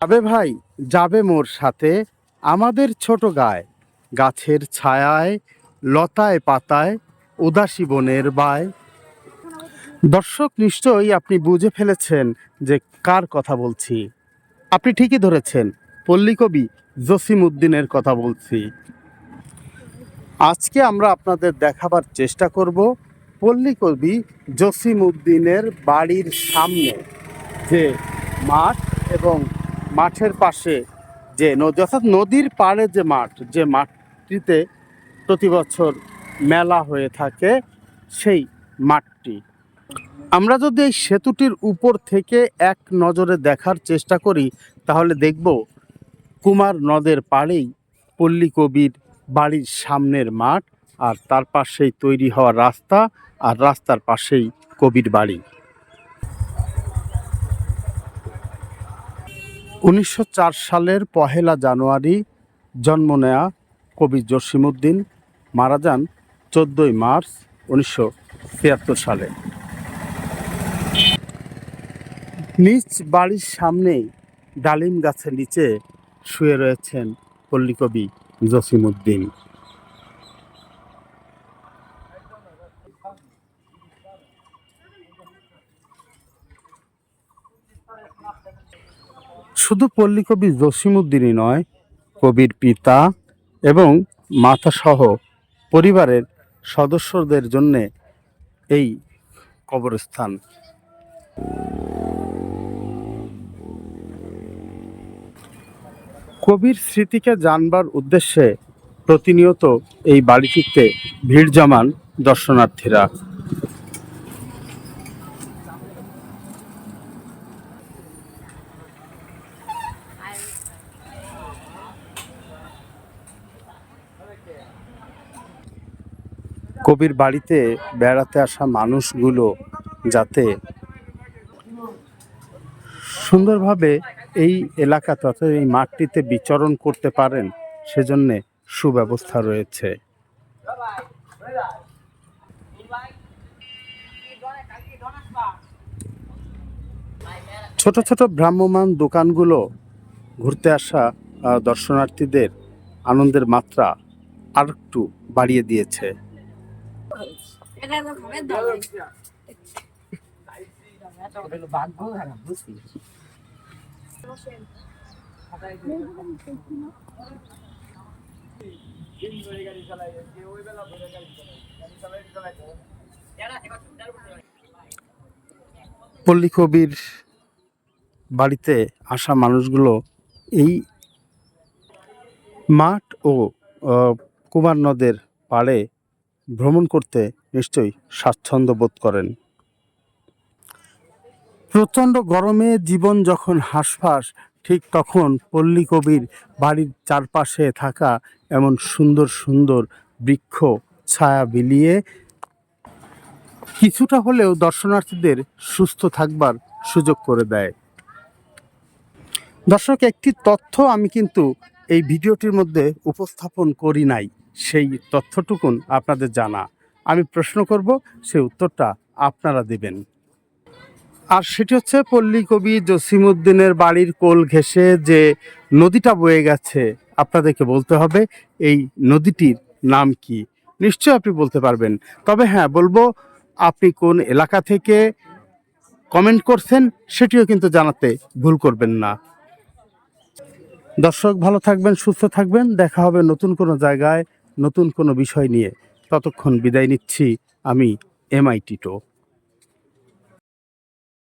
যাবে ভাই, যাবে মোর সাথে আমাদের ছোট গায়ে। গাছের ছায়ায়, লতায় পাতায়, উদাসী বনের বায়। দর্শক নিশ্চয়ই আপনি বুঝে ফেলেছেন যে কার কথা বলছি। আপনি ঠিকই ধরেছেন পল্লীকবি জসিম উদ্দিনের কথা বলছি। আজকে আমরা আপনাদের দেখাবার চেষ্টা করব পল্লীকবি জসিম উদ্দিনের বাড়ির সামনে যে মাঠ এবং মাঠের পাশে যে নদী, অর্থাৎ নদীর পাড়ে যে মাঠ, যে মাঠটিতে প্রতি বছর মেলা হয়ে থাকে, সেই মাঠটি। আমরা যদি এই সেতুটির উপর থেকে এক নজরে দেখার চেষ্টা করি, তাহলে দেখব কুমার নদের পাড়েই পল্লী কবির বাড়ির সামনের মাঠ, আর তার পাশেই তৈরি হওয়া রাস্তা, আর রাস্তার পাশেই কবির বাড়ি। উনিশশো চার সালের পহেলা জানুয়ারি জন্ম নেয়া কবি জসিমউদ্দিন, মারা যান চোদ্দোই মার্চ উনিশশো ছিয়াত্তর সালে। নিজ বাড়ির সামনেই ডালিম গাছের নিচে শুয়ে রয়েছেন পল্লীকবি জসিমউদ্দিন। শুধু পল্লীকবি জসিমউদ্দিনই নয়, কবির পিতা এবং মাতাসহ পরিবারের সদস্যদের জন্যে এই কবরস্থান। কবির স্মৃতিকে জানবার উদ্দেশ্যে প্রতিনিয়ত এই বাড়িটিতে ভিড় জমান দর্শনার্থীরা। কবির বাড়িতে বেড়াতে আসা মানুষগুলো যাতে সুন্দরভাবে এই এলাকাতে অর্থাৎ এই মাঠটিতে বিচরণ করতে পারেন, সেজন্য সুব্যবস্থা রয়েছে। ছোট ছোট ভ্রাম্যমান দোকানগুলো ঘুরতে আসা দর্শনার্থীদের আনন্দের মাত্রা আর একটু বাড়িয়ে দিয়েছে। পল্লী কবির বাড়িতে আসা মানুষগুলো এই মাঠ ও কুমার নদের পাড়ে ভ্রমণ করতে নিশ্চয়ই স্বাচ্ছন্দ্য বোধ করেন। প্রচণ্ড গরমে জীবন যখন হাঁসফাঁস, ঠিক তখন পল্লী কবির বাড়ির চারপাশে থাকা এমন সুন্দর সুন্দর বৃক্ষ ছায়া বিলিয়ে কিছুটা হলেও দর্শনার্থীদের সুস্থ থাকবার সুযোগ করে দেয়। দর্শক, একটি তথ্য আমি কিন্তু এই ভিডিওটির মধ্যে উপস্থাপন করি নাই। সেই তথ্যটুকুন আপনাদের জানা। আমি প্রশ্ন করব, সেই উত্তরটা আপনারা দেবেন। আর সেটি হচ্ছে পল্লী কবি জসিমউদ্দিনের বাড়ির কোল ঘেঁষে যে নদীটা বয়ে গেছে, আপনাদেরকে বলতে হবে, এই নদীটির নাম কি? নিশ্চয়ই আপনি বলতে পারবেন। তবে হ্যাঁ বলব, আপনি কোন এলাকা থেকে কমেন্ট করছেন, সেটিও কিন্তু জানাতে ভুল করবেন না। দর্শক, ভালো থাকবেন, সুস্থ থাকবেন। দেখা হবে নতুন কোনো জায়গায়। নতুন কোনো বিষয় নিয়ে ততক্ষণ বিদায় নিচ্ছি। আমি এমআইটি টিটো